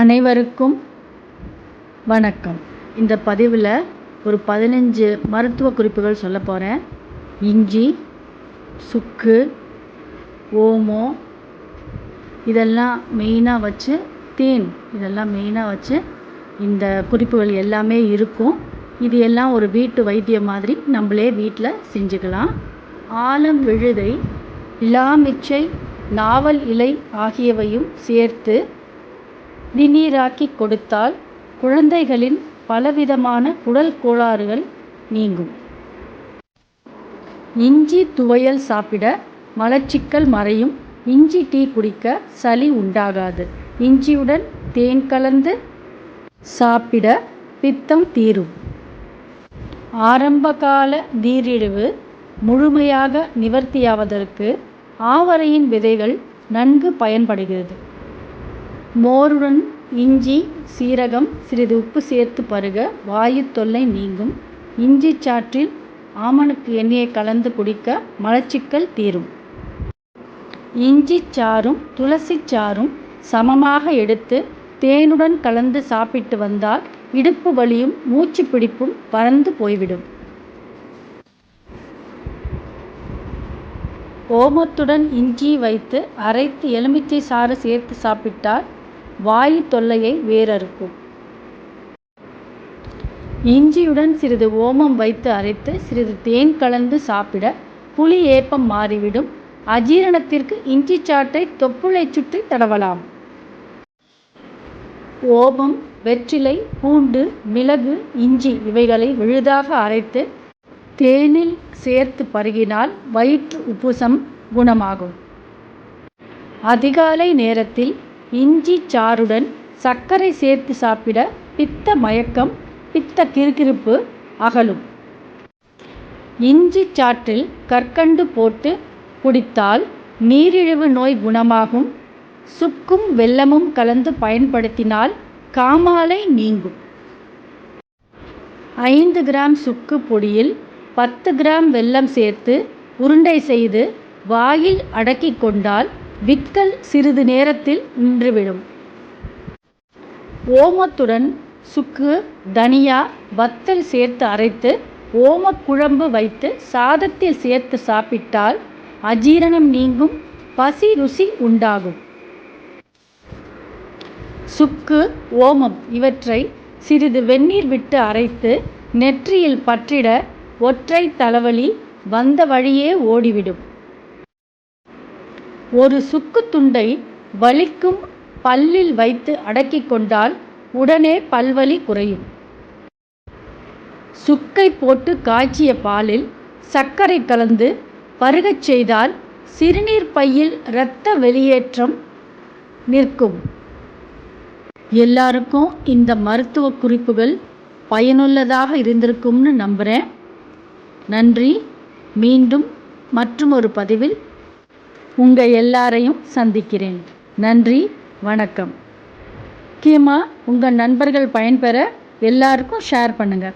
அனைவருக்கும் வணக்கம். இந்த பதிவில் ஒரு பதினஞ்சு மருத்துவ குறிப்புகள் சொல்ல போகிறேன் இஞ்சி சுக்கு ஓமம் இதெல்லாம் மெயினாக வச்சு தேன் இதெல்லாம் மெயினாக வச்சு இந்த குறிப்புகள் எல்லாமே இருக்கும். இது எல்லாம் ஒரு வீட்டு வைத்தியம் மாதிரி நம்மளே வீட்டில் செஞ்சுக்கலாம். ஆலம் விழுதை லாமிச்சை நாவல் இலை ஆகியவையும் சேர்த்து குடிநீராக்கி கொடுத்தால் குழந்தைகளின் பலவிதமான குடல் கோளாறுகள் நீங்கும். இஞ்சி துவையல் சாப்பிட மலச்சிக்கல் மறையும். இஞ்சி டீ குடிக்க சளி உண்டாகாது. இஞ்சியுடன் தேன் கலந்து சாப்பிட பித்தம் தீரும். ஆரம்பகால நீரிழிவு முழுமையாக நிவர்த்தியாவதற்கு ஆவரையின் விதைகள் நன்கு பயன்படுகிறது. மோருடன் இஞ்சி சீரகம் சிறிது உப்பு சேர்த்து பருக வாயு தொல்லை நீங்கும். இஞ்சி சாற்றில் ஆமணக்கு எண்ணெயை கலந்து குடிக்க மலச்சிக்கல் தீரும். இஞ்சி சாறும் துளசி சாறும் சமமாக எடுத்து தேனுடன் கலந்து சாப்பிட்டு வந்தால் இடுப்பு வலியும் மூச்சு பிடிப்பும் பறந்து போய்விடும். ஓமத்துடன் இஞ்சி வைத்து அரைத்து எலுமிச்சை சாறு சேர்த்து சாப்பிட்டால் வாயு தொல்லையை வேரறுக்கும் இஞ்சியுடன் சிறிது ஓமம் வைத்து அரைத்து சிறிது தேன் கலந்து சாப்பிட புளி ஏப்பம் மாறிவிடும். அஜீரணத்திற்கு இஞ்சி சாட்டை தொப்புளை சுற்றி தடவலாம். ஓமம் வெற்றிலை பூண்டு மிளகு இஞ்சி இவைகளை விழுதாக அரைத்து தேனில் சேர்த்து பருகினால் வயிற்று உப்புசம் குணமாகும். அதிகாலை நேரத்தில் இஞ்சி சாறுடன் சர்க்கரை சேர்த்து சாப்பிட பித்த மயக்கம் பித்த கிறுகிறுப்பு அகலும். இஞ்சி சாற்றில் கற்கண்டு போட்டு குடித்தால் நீரிழிவு நோய் குணமாகும். சுக்கும் வெல்லமும் கலந்து பயன்படுத்தினால் காமாலை நீங்கும். ஐந்து கிராம் சுக்கு பொடியில் பத்து கிராம் வெல்லம் சேர்த்து உருண்டை செய்து வாயில் அடக்கி கொண்டால் விக்கல் சிறிது நேரத்தில் நின்றுவிடும். ஓமத்துடன் சுக்கு தனியா வத்தல் சேர்த்து அரைத்து ஓமக்குழம்பு வைத்து சாதத்தில் சேர்த்து சாப்பிட்டால் அஜீரணம் நீங்கும் பசி ருசி உண்டாகும். சுக்கு ஓமம் இவற்றை சிறிது வெந்நீர் விட்டு அரைத்து நெற்றியில் பற்றிட ஒற்றை தலைவலி வந்த வழியே ஓடிவிடும். ஒரு சுக்கு துண்டை வலிக்கும் பல்லில் வைத்து அடக்கிக் கொண்டால் உடனே பல்வலி குறையும். சுக்கை போட்டு காய்ச்சிய பாலில் சர்க்கரை கலந்து பருகச் செய்தால் சிறுநீர் பையில் இரத்த வெளியேற்றம் நிற்கும். எல்லாருக்கும் இந்த மருத்துவ குறிப்புகள் பயனுள்ளதாக இருந்திருக்கும்னு நம்புகிறேன் நன்றி. மீண்டும் மற்றும் ஒரு பதிவில் உங்கள் எல்லாரையும் சந்திக்கிறேன். நன்றி வணக்கம். முக்கியமாக உங்கள் நண்பர்கள் பயன்பெற எல்லாருக்கும் ஷேர் பண்ணுங்கள்